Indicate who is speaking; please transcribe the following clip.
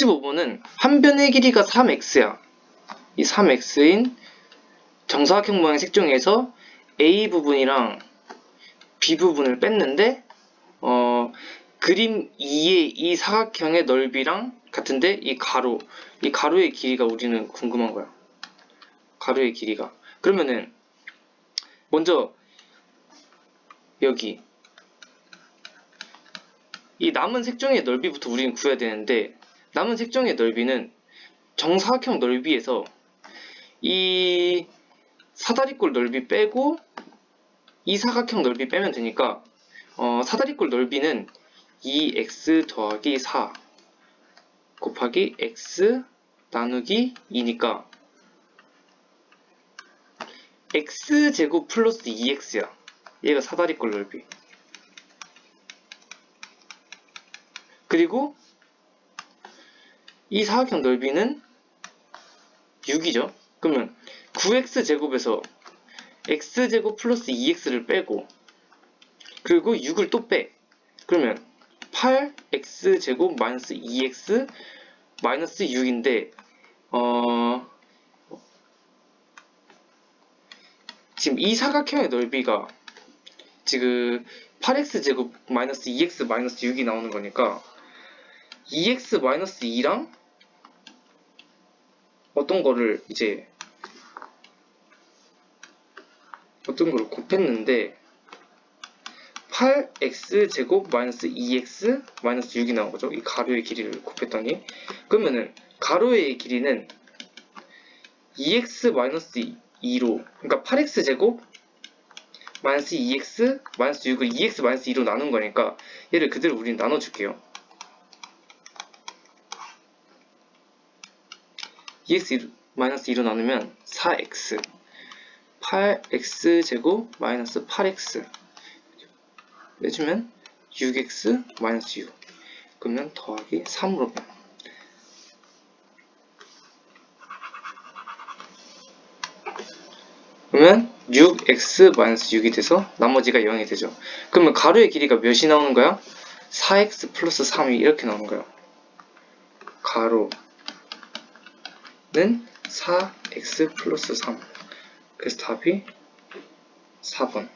Speaker 1: 15번은 한 변의 길이가 3x야. 이 3x인 정사각형 모양 색종이에서 A 부분이랑 B 부분을 뺐는데 어, 그림 2의 이 사각형의 넓이랑 같은데 이 가로 이 가로의 길이가 우리는 궁금한 거야. 가로의 길이가. 그러면은 먼저 여기 이 남은 색종이의 넓이부터 우리는 구해야 되는데 남은 색종이의 넓이는 정사각형 넓이에서 이 사다리꼴 넓이 빼고 이 사각형 넓이 빼면 되니까 어, 사다리꼴 넓이는 2x 더하기 4 곱하기 x 나누기 2니까 x제곱 플러스 2x야. 얘가 사다리꼴 넓이. 그리고 이 사각형 넓이는 6이죠 그러면 9x제곱에서 x제곱 플러스 2x를 빼고 그리고 6을 또 빼. 그러면 8x제곱 마이너스 2x 마이너스 6인데 어 지금 이 사각형의 넓이가 지금 8x제곱 마이너스 2x 마이너스 6이 나오는 거니까 2x 마이너스 2랑 어떤 거를 이제 어떤 걸 곱했는데 8x 제곱 마이너스 2x 마이너스 6이 나온 거죠. 이 가로의 길이를 곱했더니 그러면은 가로의 길이는 2x 마이너스 2로 그러니까 8x 제곱 마이너스 2x 마이너스 6을 2x 마이너스 2로 나눈 거니까 얘를 그대로 우리는 나눠줄게요. 2x 마이너스 2로 나누면 4x 8x 제곱 마이너스 8x 빼주면 6x 마이너스 6 그러면 더하기 3으로 빼 그러면 6x 마이너스 6이 돼서 나머지가 0이 되죠. 그러면 가로의 길이가 몇이 나오는 거야? 4x 플러스 3이 이렇게 나오는 거야. 가로 는 4x 플러스 3 그래서 답이 4번